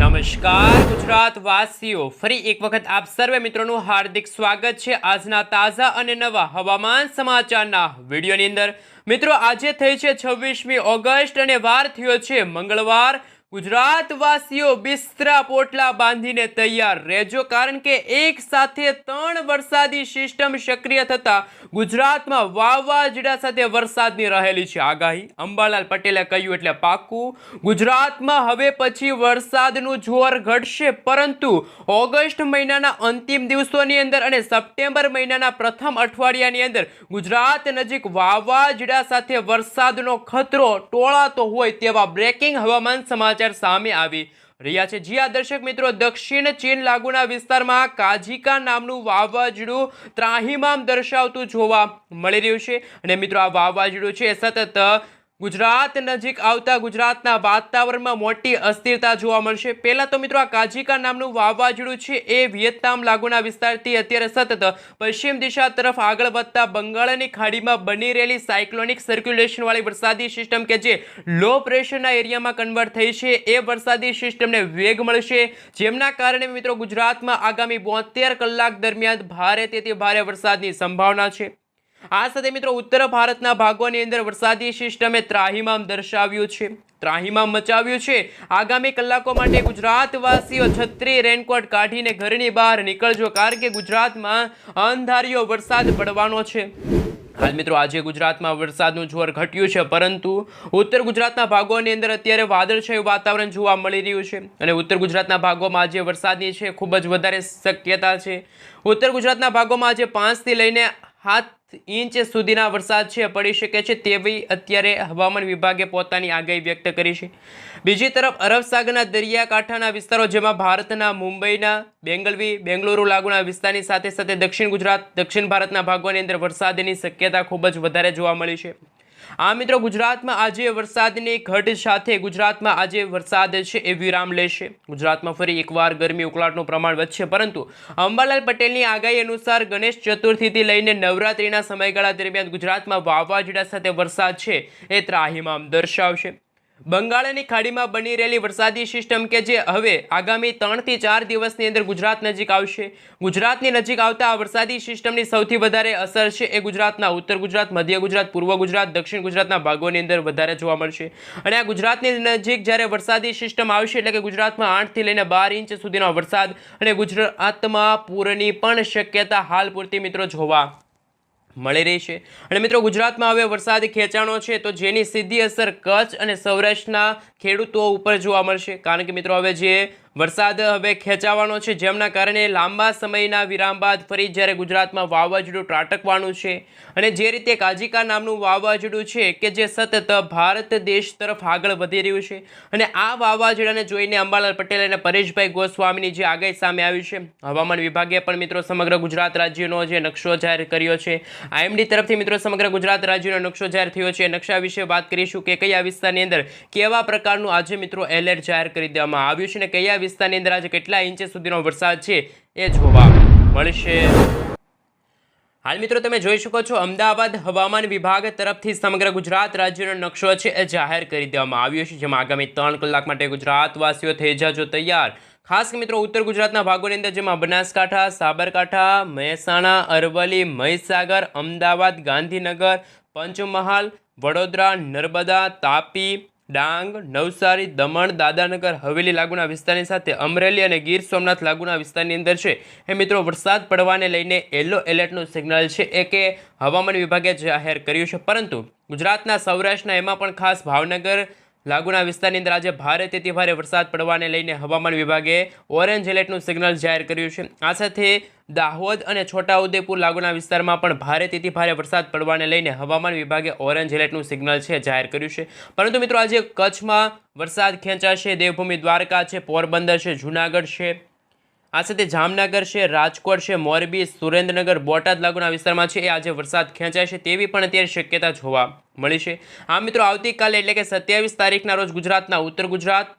નમસ્કાર ગુજરાત વાસીઓ ફરી એક વખત આપ સર્વે મિત્રોનું હાર્દિક સ્વાગત છે. આજના તાજા અને નવા હવામાન સમાચારના વિડીયોની અંદર. મિત્રો, આજે થઈ છે છવ્વીસમી ઓગસ્ટ અને વાર થયો છે મંગળવાર. ગુજરાત વાસીઓ બિસ્તરા પોટલા બાંધીને તૈયાર રહેજો, કારણ કે એક સાથે ત્રણ વરસાદી સિસ્ટમ સક્રિય થતાં ગુજરાતમાં વાવાઝોડા સાથે વરસાદની રહેલી છે આગાહી. અંબાલાલ પટેલે કહ્યું, એટલે પાક્કું ગુજરાતમાં હવે પછી વરસાદનું જોર ઘટશે, પરંતુ ઓગસ્ટ મહિનાના અંતિમ દિવસોની અંદર અને સપ્ટેમ્બર મહિનાના પ્રથમ અઠવાડિયાની અંદર ગુજરાત નજીક વાવાઝોડા સાથે વરસાદનો ખતરો ટોળાતો હોય તેવા બ્રેકિંગ હવામાન સમાચાર સામે આવી રહ્યા છે. જી આ દર્શક મિત્રો, દક્ષિણ ચીન લાગુના વિસ્તારમાં કાજીકા નામનું વાવાઝોડું ત્રાહિમામ દર્શાવતું જોવા મળી રહ્યું છે. અને મિત્રો, આ વાવાઝોડું છે સતત ગુજરાત નજીક આવતા ગુજરાતના વાતાવરણમાં મોટી અસ્થિરતા જોવા મળશે. પહેલા તો મિત્રો આ કાજીકા નામનું વાવાઝોડું છે એ વિયેતનામ લાગુના વિસ્તારથી અત્યારે સતત પશ્ચિમ દિશા તરફ આગળ વધતા બંગાળની ખાડીમાં બની રહેલી સાયક્લોનિક સર્ક્યુલેશનવાળી વરસાદી સિસ્ટમ કે જે લો પ્રેશરના એરિયામાં કન્વર્ટ થઈ છે, એ વરસાદી સિસ્ટમને વેગ મળશે. જેમના કારણે મિત્રો ગુજરાતમાં આગામી બોતેર કલાક દરમિયાન ભારેથી ભારે વરસાદની સંભાવના છે. આ સાથે મિત્રો ઉત્તર ભારતના ભાગોની અંદર વરસાદી સિસ્ટમે ત્રાહિમામ દર્શાવ્યું છે. ત્રાહિમામ મચાવ્યું છે. આગામી કલાકો માટે ગુજરાતવાસીઓ છત્રી રેનકોટ કાઢીને ઘરની બહાર નીકળજો કારણ કે ગુજરાતમાં અંધારિયો વરસાદ પડવાનો છે. હાલ મિત્રો આજે ગુજરાતમાં વરસાદનું જોર ઘટ્યું છે, પરંતુ ઉત્તર ગુજરાતના ભાગોની અંદર અત્યારે વાદળછાયું વાતાવરણ જોવા મળી રહ્યું છે અને ઉત્તર ગુજરાતના ભાગોમાં આજે વરસાદની છે ખૂબ જ વધારે શક્યતા છે. ઉત્તર ગુજરાતના ભાગોમાં આજે પાંચથી લઈને સાત ઇંચ સુધીના વરસાદ છે, પડી શકે છે તેવી અત્યારે હવામાન વિભાગે પોતાની આગાહી વ્યક્ત કરી છે. બીજી તરફ અરબ સાગરના દરિયાકાંઠાના વિસ્તારો જેમાં ભારતના મુંબઈના બેંગલવી, બેંગલુરુ લાગુના વિસ્તારની સાથે સાથે દક્ષિણ ગુજરાત, દક્ષિણ ભારતના ભાગોની અંદર વરસાદની શક્યતા ખૂબ જ વધારે જોવા મળી છે. આ મિત્રો ગુજરાતમાં આજે વરસાદની ઘટ સાથે ગુજરાતમાં આજે વરસાદ છે એ વિરામ લેશે. ગુજરાતમાં ફરી એકવાર ગરમી ઉકળાટનું પ્રમાણ વધશે, પરંતુ અંબાલાલ પટેલની આગાહી અનુસાર ગણેશ ચતુર્થીથી લઈને નવરાત્રિના સમયગાળા દરમિયાન ગુજરાતમાં વાવાઝોડા સાથે વરસાદ છે એ ત્રાહિમામ દર્શાવશે. બંગાળની ખાડીમાં બની રહેલી વરસાદી સિસ્ટમ કે જે હવે આગામી ત્રણથી ચાર દિવસની અંદર ગુજરાત નજીક આવશે. ગુજરાતની નજીક આવતા આ વરસાદી સિસ્ટમની સૌથી વધારે અસર છે એ ગુજરાતના ઉત્તર ગુજરાત, મધ્ય ગુજરાત, પૂર્વ ગુજરાત, દક્ષિણ ગુજરાતના ભાગોની અંદર વધારે જોવા મળશે. અને આ ગુજરાતની નજીક જ્યારે વરસાદી સિસ્ટમ આવશે એટલે કે ગુજરાતમાં આઠથી લઈને બાર ઇંચ સુધીનો વરસાદ અને ગુજરાતમાં પૂરની પણ શક્યતા હાલ પૂરતી મિત્રો જોવા મળી રહી છે. અને મિત્રો, ગુજરાતમાં હવે વરસાદ ખેંચાણો છે, તો જેની સીધી અસર કચ્છ અને સૌરાષ્ટ્રના ખેડૂતો ઉપર જોવા મળશે. કારણ કે મિત્રો, હવે જે વરસાદ હવે ખેંચાવાનો છે, જેમના કારણે લાંબા સમયના વિરામ બાદ ફરી જ્યારે ગુજરાતમાં વાવાઝોડું ત્રાટકવાનું છે અને જે રીતે કાજિકા નામનું વાવાઝોડું છે કે જે સતત ભારત દેશ તરફ આગળ વધી રહ્યું છે અને આ વાવાઝોડાને જોઈને અંબાલાલ પટેલ અને પરેશભાઈ ગોસ્વામીની જે આગાહી સામે આવી છે, હવામાન વિભાગે પણ મિત્રો સમગ્ર ગુજરાત રાજ્યનો જે નકશો જાહેર કર્યો છે, આઈએમડી તરફથી મિત્રો સમગ્ર ગુજરાત રાજ્યનો નકશો જાહેર થયો છે. નકશા વિશે વાત કરીશું કે કયા વિસ્તારની અંદર કેવા પ્રકારનું આજે મિત્રો એલર્ટ જાહેર કરી દેવામાં આવ્યું છે અને કયા વિસ્તારની અંદર આજે કેટલા ઇંચ સુધીનો વરસાદ છે એ જોવા મળશે. હાલ મિત્રો તમે જોઈ શકો છો, અમદાવાદ હવામાન વિભાગ તરફથી સમગ્ર ગુજરાત રાજ્યનો નકશો છે એ જાહેર કરી દેવામાં આવ્યો છે, જેમાં આગામી ત્રણ કલાક માટે ગુજરાતવાસીઓ થઈ જાજો તૈયાર. ખાસ મિત્રો, ઉત્તર ગુજરાતના ભાગોની અંદર જેમાં બનાસકાંઠા, સાબરકાંઠા, મહેસાણા, અરવલ્લી, મહીસાગર, અમદાવાદ, ગાંધીનગર, પંચમહાલ, વડોદરા, નર્મદા, તાપી ડાંગ, નવસારી, દમણ દાદાનગર હવેલી લાગુના વિસ્તારની સાથે અમરેલી અને ગીર સોમનાથ લાગુના વિસ્તારની અંદર છે. એ મિત્રો, વરસાદ પડવાને લઈને યલો એલર્ટનું સિગ્નલ છે એ કે હવામાન વિભાગે જાહેર કર્યું છે. પરંતુ ગુજરાતના સૌરાષ્ટ્રના એમાં પણ ખાસ ભાવનગર લાગુના વિસ્તારની અંદર આજે ભારેથી ભારે વરસાદ પડવાને લઈને હવામાન વિભાગે ઓરેન્જ એલર્ટનું સિગ્નલ જાહેર કર્યું છે. આ સાથે દાહોદ અને છોટાઉદેપુર લાગુના વિસ્તારમાં પણ ભારે તેથી ભારે વરસાદ પડવાને લઈને હવામાન વિભાગે ઓરેન્જ એલર્ટનું સિગ્નલ છે, જાહેર કર્યું છે. પરંતુ મિત્રો, આજે કચ્છમાં વરસાદ ખેંચાશે, દેવભૂમિ દ્વારકા છે, પોરબંદર છે, જૂનાગઢ છે આ સાથે જામનગર છે, રાજકોટ છે, મોરબી, સુરેન્દ્રનગર, બોટાદ લાગુના વિસ્તારમાં છે. એ આજે વરસાદ ખેંચાય છે તેવી પણ અત્યારે શક્યતા જોવા મળી છે. આ મિત્રો, આવતીકાલે એટલે કે સત્યાવીસ તારીખના રોજ ગુજરાતના ઉત્તર ગુજરાત,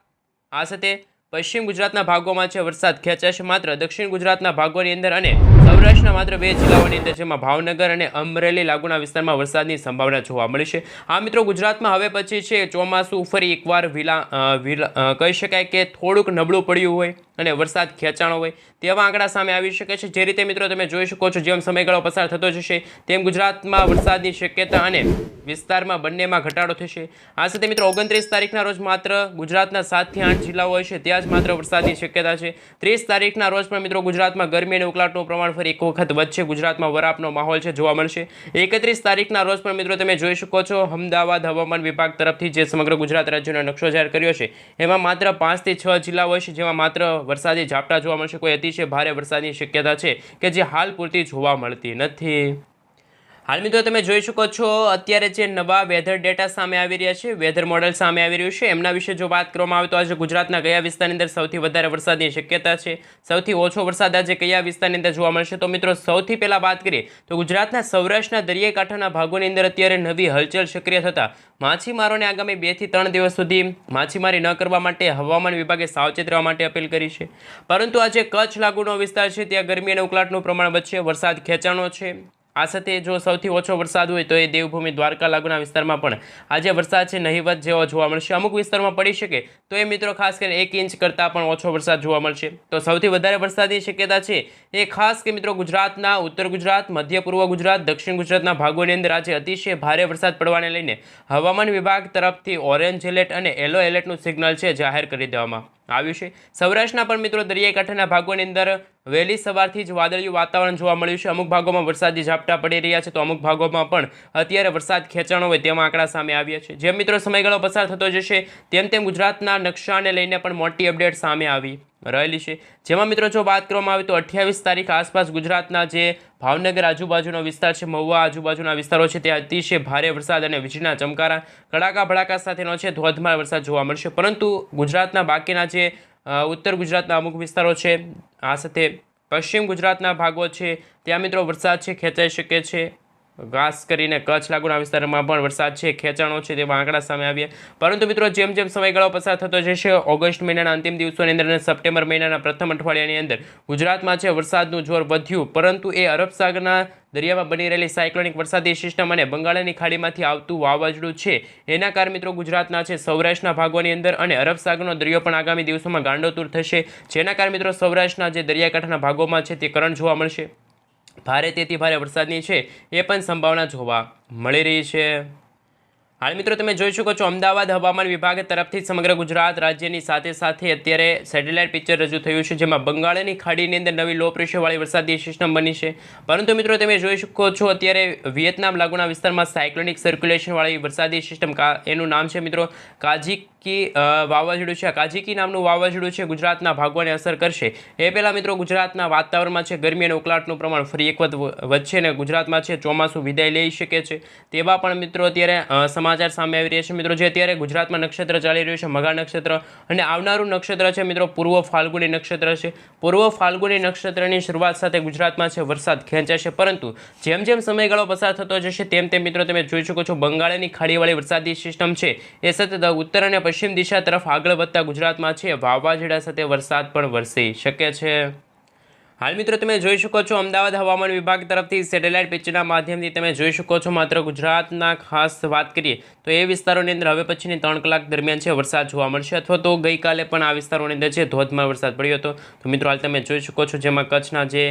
આ સાથે પશ્ચિમ ગુજરાતના ભાગોમાં છે વરસાદ ખેંચાશે માત્ર દક્ષિણ ગુજરાતના ભાગોની અંદર અને સૌરાષ્ટ્રના માત્ર બે જિલ્લાઓની અંદર, જેમાં ભાવનગર અને અમરેલી લાગુના વિસ્તારમાં વરસાદની સંભાવના જોવા મળી છે. આ મિત્રો, ગુજરાતમાં હવે પછી છે ચોમાસું ફરી એકવાર વિલા કહી શકાય કે થોડુંક નબળું પડ્યું હોય. અને વરસાદ ખેંચાણો હોય તેવા આંકડા સામે આવી શકે છે. જે રીતે મિત્રો તમે જોઈ શકો છો, જેમ સમયગાળો પસાર થતો જશે, તેમ ગુજરાતમાં વરસાદની શક્યતા અને વિસ્તારમાં બંનેમાં ઘટાડો થશે. આ સાથે મિત્રો ઓગણત્રીસ તારીખના રોજ માત્ર ગુજરાતના સાતથી આઠ જિલ્લાઓ હોય છે ત્યાં જ માત્ર વરસાદની શક્યતા છે. ત્રીસ તારીખના રોજ પણ મિત્રો ગુજરાતમાં ગરમી અને ઉકળાટનું પ્રમાણ ફરી એક વખત વધશે. ગુજરાતમાં વરાપનો માહોલ છે, જોવા મળશે. એકત્રીસ તારીખના રોજ પણ મિત્રો તમે જોઈ શકો છો, અમદાવાદ હવામાન વિભાગ તરફથી જે સમગ્ર ગુજરાત રાજ્યનો નકશો જાહેર કર્યો છે, એમાં માત્ર પાંચથી છ જિલ્લા હોય છે જેમાં માત્ર વરસાદી ઝાપટા જોવા મળશે. કોઈ અતિશય ભારે વરસાદની શક્યતા છે કે જે હાલ પૂરતી જોવા મળતી નથી? હાલ મિત્રો તમે જોઈ શકો છો, અત્યારે જે નવા વેધર ડેટા સામે આવી રહ્યા છે વેધર મોડેલ સામે આવી રહ્યું છે. એમના વિશે જો વાત કરવામાં આવે તો આજે ગુજરાતના કયા વિસ્તારની અંદર સૌથી વધારે વરસાદની શક્યતા છે, સૌથી ઓછો વરસાદ આજે કયા વિસ્તારની અંદર જોવા મળશે? તો મિત્રો સૌથી પહેલાં વાત કરીએ તો ગુજરાતના સૌરાષ્ટ્રના દરિયાકાંઠાના ભાગોની અંદર અત્યારે નવી હલચલ સક્રિય થતા માછીમારોને આગામી બેથી ત્રણ દિવસ સુધી માછીમારી ન કરવા માટે હવામાન વિભાગે સાવચેત રહેવા માટે અપીલ કરી છે. પરંતુ આજે કચ્છ લાગુનો વિસ્તાર છે, ત્યાં ગરમી અને ઉકળાટનું પ્રમાણ વચ્ચે વરસાદ ખેંચાણો છે. આ સાથે જો સૌથી ઓછો વરસાદ હોય તો એ દેવભૂમિ દ્વારકા લાગુના વિસ્તારમાં પણ આજે વરસાદ છે, નહિવત જેવો જોવા મળશે. અમુક વિસ્તારમાં પડી શકે તો એ મિત્રો ખાસ કરીને એક ઇંચ કરતાં પણ ઓછો વરસાદ જોવા મળશે. તો સૌથી વધારે વરસાદની શક્યતા છે એ ખાસ કે મિત્રો ગુજરાતના ઉત્તર ગુજરાત, મધ્ય પૂર્વ ગુજરાત, દક્ષિણ ગુજરાતના ભાગોની અંદર આજે અતિશય ભારે વરસાદ પડવાને લઈને હવામાન વિભાગ તરફથી ઓરેન્જ એલર્ટ અને યલો એલર્ટનું સિગ્નલ છે જાહેર કરી દેવામાં. આવ્યું છે. સૌરાષ્ટ્રના પણ મિત્રો દરિયાઈ કાંઠાના ભાગોની અંદર વહેલી સવારથી જ વાદળિયું વાતાવરણ જોવા મળ્યું છે. અમુક ભાગોમાં વરસાદી ઝાપટા પડી રહ્યા છે તો અમુક ભાગોમાં પણ અત્યારે વરસાદ ખેંચાણો હોય તેમાં આંકડા સામે આવ્યા છે. જેમ મિત્રો સમયગાળો પસાર થતો જશે, તેમ તેમ ગુજરાતના નકશાને લઈને પણ મોટી અપડેટ સામે આવી. રહેલી છે. જેમાં મિત્રો જો વાત કરવામાં આવે તો અઠ્યાવીસ તારીખ આસપાસ ગુજરાતના જે ભાવનગર આજુબાજુનો વિસ્તાર છે, મહુવા આજુબાજુના વિસ્તારો છે, ત્યાં અતિશય ભારે વરસાદ અને વીજળીના ચમકારા કડાકા ભડાકા સાથેનો છે, ધોધમાર વરસાદ જોવા મળશે. પરંતુ ગુજરાતના બાકીના જે ઉત્તર ગુજરાતના અમુક વિસ્તારો છે, આ સાથે પશ્ચિમ ગુજરાતના ભાગો છે, ત્યાં મિત્રો વરસાદ છે, ખેંચાઈ શકે છે. ખાસ કરીને કચ્છ લાગુના વિસ્તારમાં પણ વરસાદ છે, ખેંચાણો છે, તેવા આંકડા સામે આવ્યા. પરંતુ મિત્રો, જેમ જેમ સમયગાળો પસાર થતો જશે, ઓગસ્ટ મહિનાના અંતિમ દિવસોની અંદર અને સપ્ટેમ્બર મહિનાના પ્રથમ અઠવાડિયાની અંદર ગુજરાતમાં છે, વરસાદનું જોર વધ્યું. પરંતુ એ અરબ સાગરના દરિયામાં બની રહેલી સાયક્લોનિક વરસાદી સિસ્ટમ અને બંગાળની ખાડીમાંથી આવતું વાવાઝોડું છે. એના કારણે મિત્રો, ગુજરાતના છે, સૌરાષ્ટ્રના ભાગોની અંદર અને અરબ સાગરનો દરિયો પણ આગામી દિવસોમાં ગાંડોતુર થશે. જેના કારણે મિત્રો, સૌરાષ્ટ્રના જે દરિયાકાંઠાના ભાગોમાં છે, તે કરંટ જોવા મળશે. ભારે તેથી ભારે વરસાદની છે, એ પણ સંભાવના જોવા મળી રહી છે. હાલ મિત્રો તમે જોઈ શકો છો, અમદાવાદ હવામાન વિભાગ તરફથી સમગ્ર ગુજરાત રાજ્યની સાથે સાથે અત્યારે સેટેલાઇટ પિક્ચર રજૂ થયું છે, જેમાં બંગાળની ખાડીની અંદર નવી લો પ્રેશરવાળી વરસાદી સિસ્ટમ બની છે. પરંતુ મિત્રો તમે જોઈ શકો છો, અત્યારે વિયેતનામ લાગુના વિસ્તારમાં સાયક્લોનિક સર્ક્યુલેશનવાળી વરસાદી સિસ્ટમ એનું નામ છે મિત્રો, કાજીકી અ, વાવાઝોડું છે કાજીકી નામનું વાવાઝોડું છે ગુજરાતના ભાગોને અસર કરશે. એ પહેલાં મિત્રો ગુજરાતના વાતાવરણમાં છે ગરમી અને ઉકળાટનું પ્રમાણ ફરી એક વખત વધશે ને ગુજરાતમાં છે ચોમાસું વિદાય લઈ શકે છે. તેવા પણ મિત્રો અત્યારે સમાચાર સામે આવી રહ્યા છે. મિત્રો જે અત્યારે ગુજરાતમાં નક્ષત્ર ચાલી રહ્યું છે મઘા નક્ષત્ર અને આવનારું નક્ષત્ર છે મિત્રો પૂર્વ ફાલ્ગુની નક્ષત્ર છે. પૂર્વ ફાલ્ગુની નક્ષત્રની શરૂઆત સાથે ગુજરાતમાં છે વરસાદ ખેંચાશે. પરંતુ જેમ જેમ સમયગાળો પસાર થતો જશે તેમ તેમ મિત્રો તમે જોઈ શકો છો બંગાળની ખાડીવાળી વરસાદી સિસ્ટમ છે એ સતત ઉત્તર અને પશ્ચિમ દિશા તરફ આગળ વધતા ગુજરાતમાં છે. વાવાઝોડા સાથે વરસાદ પણ વરસી શકે છે. હાલ મિત્રો તમે જોઈ શકો છો, અમદાવાદ હવામાન વિભાગ તરફથી સેટેલાઇટ પિક્ચરના માધ્યમથી તમે જોઈ શકો છો, માત્ર ગુજરાતના ખાસ વાત કરીએ તો એ વિસ્તારોની અંદર હવે પછીની ત્રણ કલાક દરમિયાન છે વરસાદ જોવા મળશે. અથવા તો ગઈકાલે પણ આ વિસ્તારોની અંદર છે ધોધમાર વરસાદ પડ્યો હતો. તો મિત્રો, હાલ તમે જોઈ શકો છો જેમાં કચ્છના જે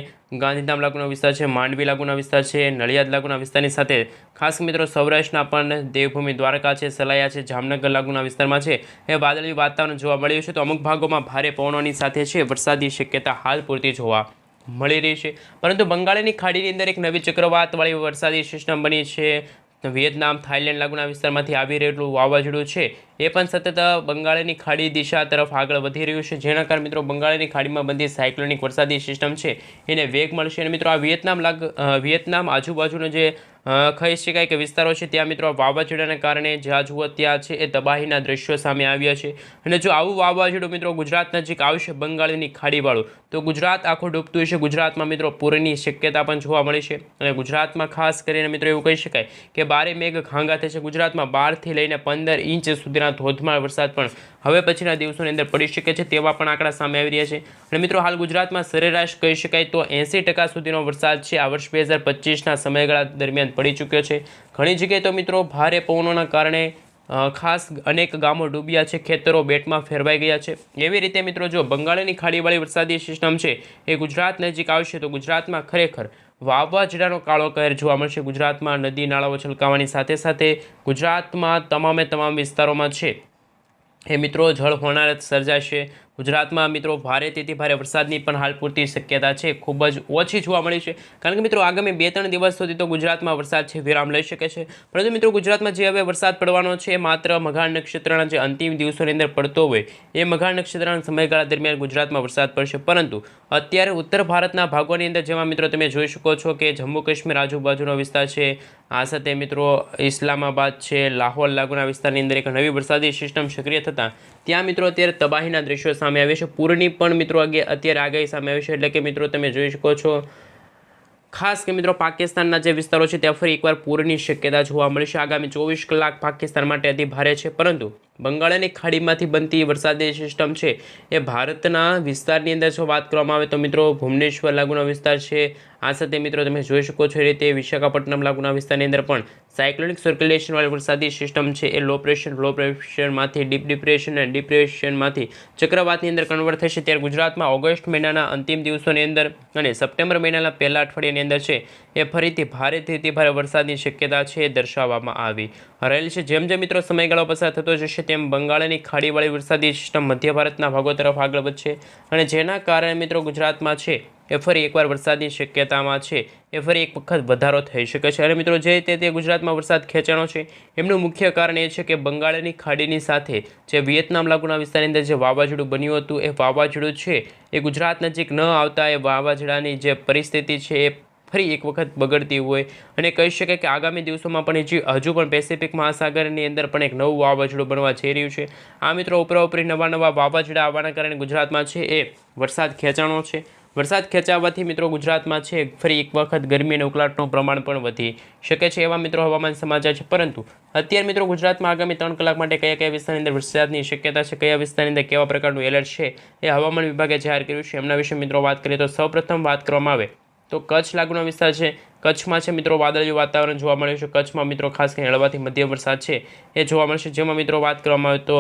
ગાંધીધામ લાગુના વિસ્તાર છે, માંડવી લાગુના વિસ્તાર છે, નડિયાદ લાગુના વિસ્તારની સાથે ખાસ મિત્રો સૌરાષ્ટ્રના પણ દેવભૂમિ દ્વારકા છે, સલાયા છે, જામનગર લાગુના વિસ્તારમાં છે. એ વાદળી વાતાવરણ જોવા મળ્યું છે. તો અમુક ભાગોમાં ભારે પવનોની સાથે છે વરસાદની શક્યતા હાલ પૂરતી જોવા મળી રહી છે. પરંતુ બંગાળની ખાડીની અંદર એક નવી ચક્રવાતવાળી વરસાદી સિસ્ટમ બની છે. વિયેતનામ, થાઇલેન્ડ લાગુના વિસ્તારમાંથી આવી રહેલું વાવાઝોડું છે, એ પણ સતત બંગાળની ખાડી દિશા તરફ આગળ વધી રહ્યું છે. જેના કારણે મિત્રો બંગાળની ખાડીમાં બનતી સાયક્લોનિક વરસાદી સિસ્ટમ છે, એને વેગ મળશે. અને મિત્રો આ વિયેતનામ લાગ વિયેતનામ આજુબાજુનો જે કહી શકાય કે વિસ્તારો છે ત્યાં મિત્રો વાવાઝોડાને કારણે જ્યાં જુઓ ત્યાં છે એ તબાહીના દ્રશ્યો સામે આવ્યા છે. અને જો આવું વાવાઝોડું મિત્રો ગુજરાત નજીક આવશે બંગાળની ખાડીવાળું, તો ગુજરાત આખું ડૂબતું હશે. ગુજરાતમાં મિત્રો પૂરની શક્યતા પણ જોવા મળી છે. અને ગુજરાતમાં ખાસ કરીને મિત્રો એવું કહી શકાય કે બારે મેઘ ખાંગા થશે. ગુજરાતમાં બારથી લઈને પંદર ઇંચ સુધીના ધોધમાર વરસાદ પણ હવે પછીના દિવસોની અંદર પડી શકે છે તેવા પણ આંકડા સામે આવી રહ્યા છે. અને મિત્રો, હાલ ગુજરાતમાં સરેરાશ કહી શકાય તો એંસી ટકા સુધીનો વરસાદ છે. આ વર્ષ બે હજાર પચીસના સમયગાળા દરમિયાન પડી ચૂક્યો છે. ઘણી જગ્યાએ તો મિત્રો, ભારે પવનોના કારણે ખાસ અનેક ગામો ડૂબ્યા છે. ખેતરો બેટમાં ફેરવાઈ ગયા છે. એવી રીતે મિત્રો, જો બંગાળની ખાડીવાળી વરસાદી સિસ્ટમ છે, એ ગુજરાત નજીક આવશે તો ગુજરાતમાં ખરેખર વાવાઝોડાનો કાળો કહેર જોવા મળશે. ગુજરાતમાં નદી, નાળાઓ છલકાવાની સાથે સાથે ગુજરાતમાં તમામે તમામ વિસ્તારોમાં છે. એ મિત્રો જળ હોનારત સર્જાશે. ગુજરાતમાં મિત્રો ભારેથી ભારે વરસાદની પણ હાલ પૂરતી શક્યતા છે. ખૂબ જ ઓછી જોવા મળી છે. કારણ કે મિત્રો આગામી બે ત્રણ દિવસ સુધી તો ગુજરાતમાં વરસાદ છે, વિરામ લઈ શકે છે. પરંતુ મિત્રો ગુજરાતમાં જે હવે વરસાદ પડવાનો છે માત્ર મઘાણ નક્ષત્રના જે અંતિમ દિવસોની અંદર પડતો હોય, એ મઘાણ નક્ષત્રના સમયગાળા દરમિયાન ગુજરાતમાં વરસાદ પડશે. પરંતુ અત્યારે ઉત્તર ભારતના ભાગોની અંદર જેમાં મિત્રો તમે જોઈ શકો છો કે જમ્મુ કાશ્મીર આજુબાજુનો વિસ્તાર છે. આ સાથે મિત્રો ઇસ્લામાબાદ છે, લાહોર, લાગુના વિસ્તારની અંદર એક નવી વરસાદી સિસ્ટમ સક્રિય થતાં ત્યાં મિત્રો અત્યારે તબાહીના દ્રશ્યો સામે આવે છે. પૂરની પણ મિત્રો અત્યારે આગાહી સામે આવી છે. એટલે કે મિત્રો તમે જોઈ શકો છો, ખાસ કે મિત્રો પાકિસ્તાનના જે વિસ્તારો છે, ત્યાં ફરી એકવાર પૂરની શક્યતા જોવા મળશે આગામી ચોવીસ કલાક પાકિસ્તાન માટે અતિ ભારે છે. પરંતુ બંગાળની ખાડીમાંથી બનતી વરસાદી સિસ્ટમ છે એ ભારતના વિસ્તારની અંદર જો વાત કરવામાં આવે તો મિત્રો ભુવનેશ્વર લાગુનો વિસ્તાર છે. આ સાથે મિત્રો તમે જોઈ શકો છો એ રીતે વિશાખાપટ્ટનમ લાગુના વિસ્તારની અંદર પણ સાયક્લોનિક સર્ક્યુલેશનવાળી વરસાદી સિસ્ટમ છે. એ લો પ્રેશર લો પ્રેશરમાંથી ડીપ ડિપ્રેશન અને ડિપ્રેશનમાંથી ચક્રવાતની અંદર કન્વર્ટ થશે ત્યારે ગુજરાતમાં ઓગસ્ટ મહિનાના અંતિમ દિવસોની અંદર અને સપ્ટેમ્બર મહિનાના પહેલા અઠવાડિયાની અંદર છે એ ફરીથી ભારેથી ભારે વરસાદની શક્યતા છે એ દર્શાવવામાં આવી રહેલ છે. જેમ જેમ મિત્રો સમયગાળો પસાર થતો જશે તેમ બંગાળની ખાડીવાળી વરસાદી સિસ્ટમ મધ્ય ભારતના ભાગો તરફ આગળ વધશે અને જેના કારણે મિત્રો ગુજરાતમાં છે એ ફરી એકવાર વરસાદની શક્યતામાં છે. એ ફરી એક વખત વધારો થઈ શકે છે. અને મિત્રો જે રીતે તે ગુજરાતમાં વરસાદ ખેંચાણો છે, એમનું મુખ્ય કારણ એ છે કે બંગાળની ખાડીની સાથે જે વિયેતનામ લાગુના વિસ્તારની અંદર જે વાવાઝોડું બન્યું હતું, એ વાવાઝોડું છે એ ગુજરાત નજીક ન આવતા એ વાવાઝોડાની જે પરિસ્થિતિ છે એ ફરી એક વખત બગડતી હોય. અને કહી શકાય કે આગામી દિવસોમાં પણ હજી પણ પેસિફિક મહાસાગરની અંદર પણ એક નવું વાવાઝોડું બનવા જઈ રહ્યું છે. આ મિત્રો ઉપરાઉપરી નવા નવા વાવાઝોડા આવવાના કારણે ગુજરાતમાં છે એ વરસાદ ખેંચાણો છે. વરસાદ ખેંચાવાથી મિત્રો ગુજરાતમાં છે ફરી એક વખત ગરમી અને ઉકળાટનું પ્રમાણ પણ વધી શકે છે એવા મિત્રો હવામાન સમાચાર છે. પરંતુ અત્યારે મિત્રો ગુજરાતમાં આગામી ત્રણ કલાક માટે કયા કયા વિસ્તારની અંદર વરસાદની શક્યતા છે? કયા વિસ્તારની અંદર કેવા પ્રકારનું એલર્ટ છે? એ હવામાન વિભાગે જાહેર કર્યું છે. એમના વિશે મિત્રો વાત કરીએ તો સૌપ્રથમ વાત કરવામાં આવે તો કચ્છ લાગુનો વિસ્તાર છે. કચ્છમાં છે મિત્રો વાદળિયું વાતાવરણ જોવા મળે છે. કચ્છમાં મિત્રો ખાસ કરીને હળવાથી મધ્યમ વરસાદ છે. એ જોવા મળશે જેમાં મિત્રો વાત કરવામાં આવે તો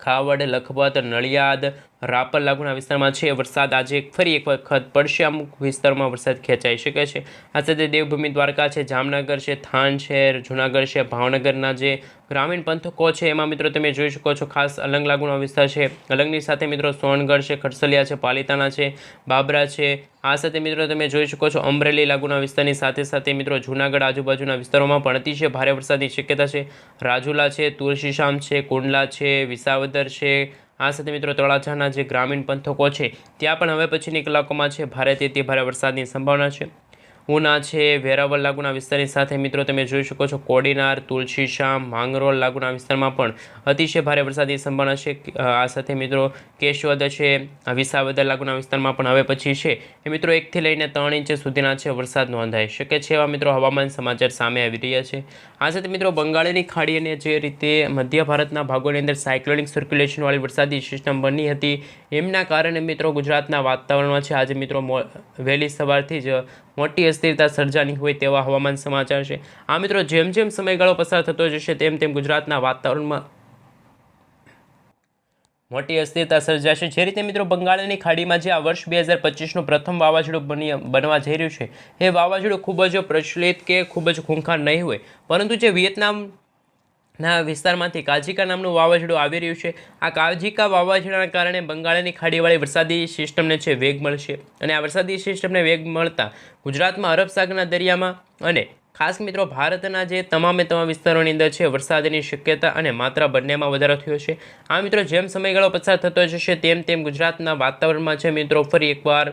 ખાવડ, લખપત, નડિયાદ રાપર લાગુના વિસ્તારમાં છે. વરસાદ આજે ફરી એક વખત પડશે. અમુક વિસ્તારમાં વરસાદ ખેંચાઈ શકે છે. આ સાથે દેવભૂમિ દ્વારકા છે, જામનગર છે, થાન છે, જુનાગઢ છે, ભાવનગરના જે ગ્રામીણ પંથકો છે, એમાં મિત્રો તમે જોઈ શકો છો ખાસ અલંગ લાગુનો વિસ્તાર છે. અલંગની સાથે મિત્રો સોનગઢ છે ખડસલિયા છે, પાલિતાણા છે, બાબરા છે. આ સાથે મિત્રો તમે જોઈ શકો છો અમરેલી લાગુના વિસ્તારની સાથે સાથે મિત્રો જુનાગઢ આજુબાજુના વિસ્તારોમાં પણ અતિશય ભારે વરસાદની શક્યતા છે. રાજુલા છે, તુલસીશામ છે, કુંડલા છે, વિસાવદર છે આ સાથે મિત્રો, તળાજાના જે ગ્રામીણ પંથકો છે, ત્યાં પણ હવે પછીની કલાકોમાં છે ભારેથી અતિ ભારે વરસાદની સંભાવના છે. ઉના છે, વેરાવળ લાગુના વિસ્તારની સાથે મિત્રો તમે જોઈ શકો છો, કોડીનાર, તુલસીશામ, માંગરોળ લાગુના વિસ્તારમાં પણ અતિશય ભારે વરસાદની સંભાવના છે. આ સાથે મિત્રો કેશવદ છે, વિસાવદર લાગુના વિસ્તારમાં પણ હવે પછી છે. એ મિત્રો એકથી લઈને ત્રણ ઇંચ સુધીના છે વરસાદ નોંધાઈ શકે છે એવા મિત્રો હવામાન સમાચાર સામે આવી રહ્યા છે. આ સાથે મિત્રો બંગાળની ખાડી અને જે રીતે મધ્ય ભારતના ભાગોની અંદર સાયક્લોનિક સર્ક્યુલેશનવાળી વરસાદી સિસ્ટમ બની હતી, એમના કારણે મિત્રો ગુજરાતના વાતાવરણમાં છે. આજે મિત્રો વહેલી સવારથી જ મોટી અસ્થિરતા સર્જાની હોય તેવા હવામાન સમાચાર છે. આ મિત્રો જેમ જેમ સમયગાળો પસાર થતો જશે તેમ તેમ ગુજરાતના વાતાવરણમાં મોટી અસ્થિરતા સર્જાશે. જે રીતે મિત્રો બંગાળની ખાડીમાં જે આ વર્ષ બે હજાર પચીસનું પ્રથમ વાવાઝોડું બની, બનવા જઈ રહ્યું છે, એ વાવાઝોડું ખૂબ જ પ્રચલિત કે ખૂબ જ ખૂંખાર નહીં હોય. પરંતુ જે વિયેતનામ ના, વિસ્તારમાંથી કાજિકા નામનું વાવાઝોડું આવી રહ્યું છે. આ કાજિકા વાવાઝોડાના કારણે બંગાળની ખાડીવાળી વરસાદી સિસ્ટમને છે વેગ મળશે. અને આ વરસાદી સિસ્ટમને વેગ મળતા ગુજરાતમાં અરબ સાગરના દરિયામાં અને ખાસ મિત્રો ભારતના જે તમામે તમામ વિસ્તારોની અંદર છે, વરસાદની શક્યતા અને માત્રા બંનેમાં વધારો થયો છે. આ મિત્રો જેમ સમયગાળો પસાર થતો જશે, તેમ તેમ ગુજરાતના વાતાવરણમાં છે મિત્રો ફરી એકવાર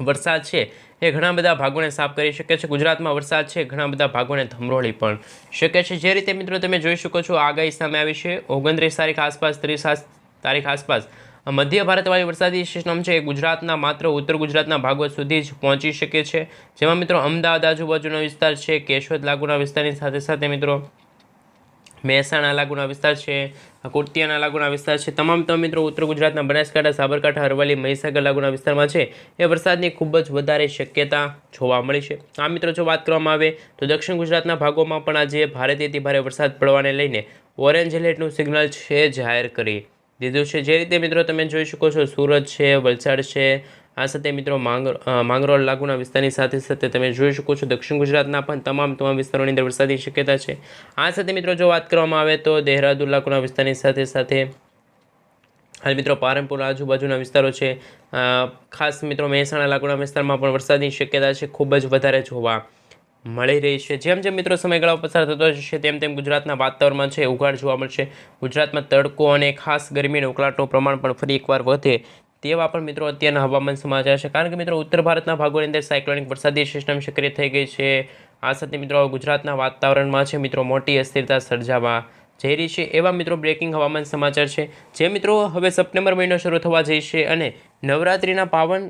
વરસાદ છે. એ ઘણા બધા ભાગોને સાફ કરી શકે છે. ગુજરાતમાં વરસાદ છે, ઘણા બધા ભાગોને ધમરોળી પણ શકે છે. જે રીતે મિત્રો તમે જોઈ શકો છો આગાહી સામે આવી છે. ઓગણત્રીસ તારીખ આસપાસ, ત્રીસ તારીખ આસપાસ મધ્ય ભારતવાળી વરસાદી સિસ્ટમ છે. એ ગુજરાતના માત્ર ઉત્તર ગુજરાતના ભાગો સુધી જ પહોંચી શકે છે. જેમાં મિત્રો અમદાવાદ આજુબાજુનો વિસ્તાર છે, કેશોદ લાગુના વિસ્તારની સાથે સાથે મિત્રો મહેસાણા લાગુના વિસ્તાર છે કુર્તિયાના લાગુના વિસ્તાર છે. તમામ તમામ મિત્રો ઉત્તર ગુજરાતના બનાસકાંઠા, સાબરકાંઠા અરવલ્લી મહીસાગર લાગુના વિસ્તારમાં છે. એ વરસાદની ખૂબ જ વધારે શક્યતા જોવા મળી છે. આ મિત્રો જો વાત કરવામાં આવે તો દક્ષિણ ગુજરાતના ભાગોમાં પણ આજે ભારેથી ભારે વરસાદ પડવાને લઈને ઓરેન્જ એલર્ટનું સિગ્નલ છે જાહેર કરી દીધું છે. જે રીતે મિત્રો તમે જોઈ શકો છો સુરત છે, વલસાડ છે આ સાથે મિત્રો માંગરો લાગુના વિસ્તારની સાથે સાથે તમે જોઈ શકો છો દક્ષિણ ગુજરાતના પણ તમામ તમામ વિસ્તારોની અંદર વરસાદની શક્યતા છે. આ સાથે મિત્રો જો વાત કરવામાં આવે તો દેહરાદૂન લાગુના વિસ્તારની સાથે સાથે હાલ મિત્રો પારનપુર આજુબાજુના વિસ્તારો છે. ખાસ મિત્રો મહેસાણા લાગુના વિસ્તારમાં પણ વરસાદની શક્યતા છે ખૂબ જ વધારે જોવા મળી રહી છે. જેમ જેમ મિત્રો સમયગાળો પસાર થતો જશે તેમ તેમ ગુજરાતના વાતાવરણમાં છે ઉઘાડ જોવા મળશે. ગુજરાતમાં તડકો અને ખાસ ગરમીનો ઉકળાટનું પ્રમાણ પણ ફરી એકવાર વધે તેવા પણ મિત્રો અત્યારના હવામાન સમાચાર છે. કારણ કે મિત્રો ઉત્તર ભારતના ભાગોની અંદર સાયક્લોનિક વરસાદી સિસ્ટમ સક્રિય થઈ ગઈ છે. આ સાથે મિત્રો ગુજરાતના વાતાવરણમાં છે મિત્રો મોટી અસ્થિરતા સર્જાવા જઈ રહી છે એવા મિત્રો બ્રેકિંગ હવામાન સમાચાર છે. જે મિત્રો હવે સપ્ટેમ્બર મહિનો શરૂ થવા જઈ છે અને નવરાત્રિના પાવન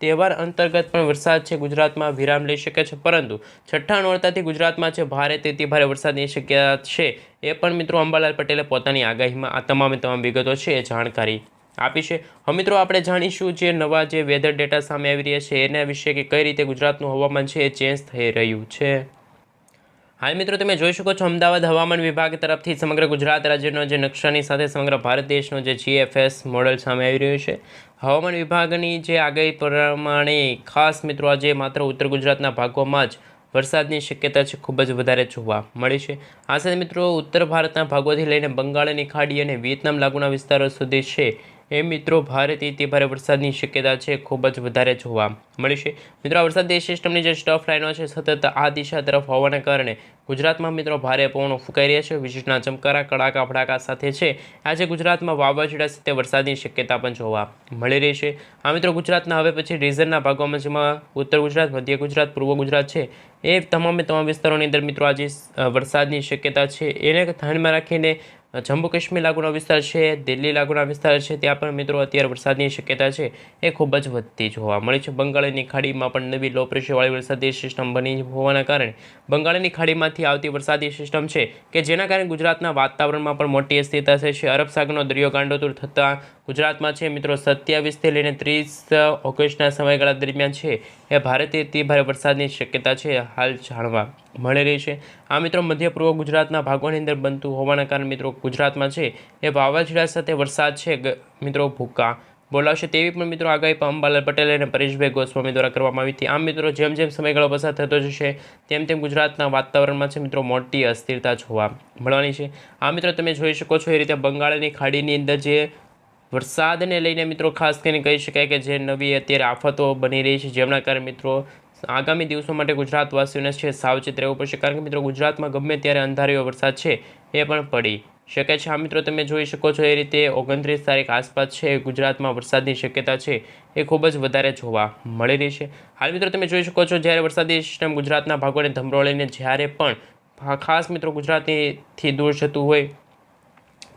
તહેવાર અંતર્ગત પણ વરસાદ છે ગુજરાતમાં વિરામ લઈ શકે છે. પરંતુ છઠ્ઠા નોરતાથી ગુજરાતમાં છે ભારે તેથી ભારે વરસાદની શક્યતા છે. એ પણ મિત્રો અંબાલાલ પટેલે પોતાની આગાહીમાં આ તમામે તમામ વિગતો છે એ જાણકારી આપી છે. હવે મિત્રો આપણે જાણીશું જે નવા જે વેધર ડેટા સામે આવી રહ્યા છે, એના વિશે કે કઈ રીતે ગુજરાતનું હવામાન છે એ ચેન્જ થઈ રહ્યું છે. હાલ મિત્રો તમે જોઈ શકો છો, અમદાવાદ હવામાન વિભાગ તરફથી સમગ્ર ગુજરાત રાજ્યનો જે નકશાની સાથે સમગ્ર ભારત દેશનો જે જીએફએસ મોડલ સામે આવી રહ્યું છે. હવામાન વિભાગની જે આગાહી પ્રમાણે ખાસ મિત્રો આજે માત્ર ઉત્તર ગુજરાતના ભાગોમાં જ વરસાદની શક્યતા છે ખૂબ જ વધારે જોવા મળી છે. આ સાથે મિત્રો ઉત્તર ભારતના ભાગોથી લઈને બંગાળની ખાડી અને વિયેતનામ લાગુના વિસ્તારો સુધી છે એ મિત્રો ભારેથી તે ભારે વરસાદની શક્યતા છે, ખૂબ જ વધારે જોવા મળી છે મિત્રો, આ વરસાદી સિસ્ટમની જે સ્ટફ લાઈનો છે, સતત આ દિશા તરફ હોવાને કારણે ગુજરાતમાં મિત્રો ભારે પવનો ફૂંકાઈ રહ્યા છે. વીજળીના ચમકારા, કડાકા ભડાકા સાથે છે. આજે ગુજરાતમાં વાવાઝોડા સાથે વરસાદની શક્યતા પણ જોવા મળી રહી છે. આ મિત્રો, ગુજરાતના હવે પછી રીઝનના ભાગોમાં જેમાં ઉત્તર ગુજરાત, મધ્ય ગુજરાત, પૂર્વ ગુજરાત છે, એ તમામે તમામ વિસ્તારોની અંદર મિત્રો આજે વરસાદની શક્યતા છે. એને ધ્યાનમાં રાખીને જમ્મુ કાશ્મીર લાગુનો વિસ્તાર છે, દિલ્હી લાગુના વિસ્તાર છે, ત્યાં પણ મિત્રો અત્યારે વરસાદની શક્યતા છે, એ ખૂબ જ વધતી જોવા મળી છે. બંગાળની ખાડીમાં પણ નવી લો પ્રેશરવાળી વરસાદી સિસ્ટમ બની હોવાના કારણે બંગાળની ખાડીમાંથી આવતી વરસાદી સિસ્ટમ છે કે જેના કારણે ગુજરાતના વાતાવરણમાં પણ મોટી અસ્થિરતા છે. અરબ સાગરનો દરિયો ગાંડોતુર થતાં ગુજરાતમાં છે મિત્રો સત્યાવીસથી લઈને ત્રીસ ઓગસ્ટના સમયગાળા દરમિયાન છે. એ ભારતીય અતિ ભારે વરસાદની શક્યતા છે હાલ જાણવા મળી રહી છે. આ મિત્રો મધ્ય પૂર્વ ગુજરાતના ભાગોની અંદર બનતું હોવાના કારણે મિત્રો ગુજરાતમાં છે એ વાવાઝોડા સાથે વરસાદ છે. મિત્રો ભૂકા બોલાવશે તેવી પણ મિત્રો આગાહી અંબાલાલ પટેલ અને પરેશભાઈ ગોસ્વામી દ્વારા કરવામાં આવી હતી. આમ મિત્રો જેમ જેમ સમયગાળો પસાર થતો જશે, તેમ તેમ ગુજરાતના વાતાવરણમાં છે મિત્રો મોટી અસ્થિરતા જોવા મળવાની છે. આ મિત્રો તમે જોઈ શકો છો એ રીતે બંગાળની ખાડીની અંદર જે વરસાદને લઈને મિત્રો ખાસ કરીને કહી શકાય કે જે નવી અત્યારે આફતો બની રહી છે, જેમના કારણે મિત્રો આગામી દિવસો માટે ગુજરાતવાસીઓને છે સાવચેત રહેવું પડશે. કારણ કે મિત્રો ગુજરાતમાં ગમે ત્યારે અંધારીઓ વરસાદ છે એ પણ પડી શકે છે. આ મિત્રો, તમે જોઈ શકો છો એ રીતે ઓગણત્રીસ તારીખ આસપાસ છે ગુજરાતમાં વરસાદની શક્યતા છે એ ખૂબ જ વધારે જોવા મળી રહી છે. હાલ મિત્રો, તમે જોઈ શકો છો જ્યારે વરસાદી સિસ્ટમ ગુજરાતના ભાગોને ધમરોળીને જ્યારે પણ ખાસ મિત્રો ગુજરાતીથી દૂર જતું હોય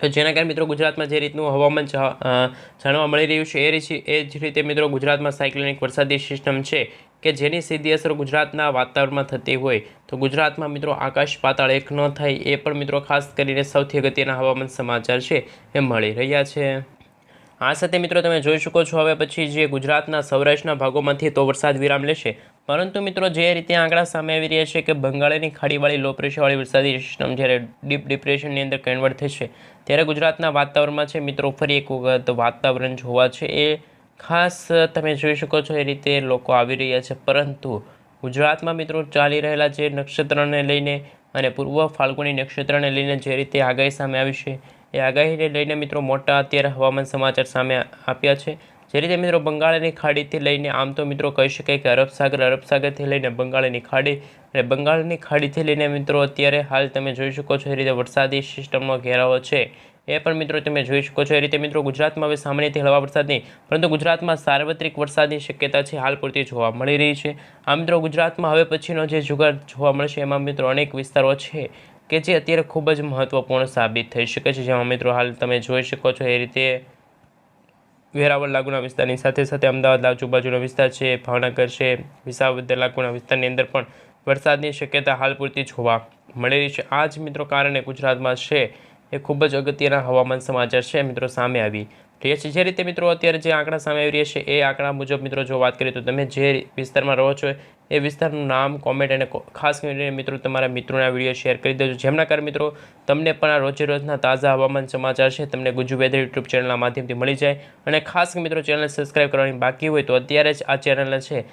તો જેના કારણે મિત્રો ગુજરાતમાં જે રીતનું હવામાન જાણવા મળી રહ્યું છે, એ રીતે એ જ રીતે મિત્રો ગુજરાતમાં સાયક્લોનિક વરસાદી સિસ્ટમ છે કે જેની સીધી અસર ગુજરાતના વાતાવરણમાં થતી હોય. તો ગુજરાતમાં મિત્રો આકાશ પાતાળ એક ન થાય એ પણ મિત્રો ખાસ કરીને સૌથી અગત્યના હવામાન સમાચાર છે, એ મળી રહ્યા છે. આ સાથે મિત્રો તમે જોઈ શકો છો, હવે પછી જે ગુજરાતના સૌરાષ્ટ્રના ભાગોમાંથી તો વરસાદ વિરામ લેશે. પરંતુ મિત્રો જે રીતે આંકડા સામે આવી રહ્યા છે કે બંગાળની ખાડીવાળી લો પ્રેશરવાળી વરસાદી સિસ્ટમ જ્યારે ડીપ ડિપ્રેશનની અંદર કન્વર્ટ થશે ત્યારે ગુજરાતના વાતાવરણમાં છે મિત્રો ફરી એક વખત વાતાવરણ જોવા છે. એ ખાસ તમે જોઈ શકો છો એ રીતે લોકો આવી રહ્યા છે. પરંતુ ગુજરાતમાં મિત્રો ચાલી રહેલા જે નક્ષત્રને લઈને અને પૂર્વ ફાલ્ગુની નક્ષત્રને લઈને જે રીતે આગાહી સામે આવી છે, એ આગાહીને લઈને મિત્રો મોટા અત્યારે હવામાન સમાચાર સામે આપ્યા છે. જે રીતે મિત્રો બંગાળની ખાડીથી લઈને આમ તો મિત્રો કહી શકાય કે અરબ સાગર, અરબ સાગરથી લઈને બંગાળની ખાડી અને બંગાળની ખાડીથી લઈને મિત્રો અત્યારે હાલ તમે જોઈ શકો છો એ રીતે વરસાદી સિસ્ટમનો ઘેરાવો છે. એ પણ મિત્રો તમે જોઈ શકો છો એ રીતે મિત્રો ગુજરાતમાં હવે સામાન્યથી હળવા વરસાદ નહીં પરંતુ ગુજરાતમાં સાર્વત્રિક વરસાદની શક્યતા છે હાલ પૂરતી જોવા મળી રહી છે. આ મિત્રો ગુજરાતમાં હવે પછીનો જે જુગાર જોવા મળશે એમાં મિત્રો અનેક વિસ્તારો છે કે જે અત્યારે ખૂબ જ મહત્વપૂર્ણ સાબિત થઈ શકે છે. જેમાં મિત્રો હાલ તમે જોઈ શકો છો એ રીતે વેરાવળ લાગુના વિસ્તારની સાથે સાથે અમદાવાદ આજુબાજુનો વિસ્તાર છે, ભાવનગર છે, વિસાવદર લાગુના વિસ્તારની અંદર પણ વરસાદની શક્યતા હાલ પૂરતી જોવા મળી રહી છે. આ જ મિત્રો કારણે ગુજરાતમાં છે એ ખૂબ જ અગત્યના હવામાન સમાચાર છે મિત્રો સામે આવી રહ્યા છે. જે રીતે મિત્રો અત્યારે જે આંકડા સામે આવી રહ્યા છે, એ આંકડા મુજબ મિત્રો જો વાત કરીએ તો તમે જે વિસ્તારમાં રહો છો, એ વિસ્તારનું નામ કોમેન્ટ અને ખાસ કરીને મિત્રો તમારા મિત્રોના વીડિયો શેર કરી દેજો. જેમના કારણે મિત્રો તમને પણ આ રોજે રોજના તાજા હવામાન સમાચાર છે, તમને ગુજુ વેધર યુટ્યુબ ચેનલના માધ્યમથી મળી જાય. અને ખાસ મિત્રો ચેનલ સબસ્ક્રાઈબ કરવાની બાકી હોય તો અત્યારે જ આ ચેનલ છે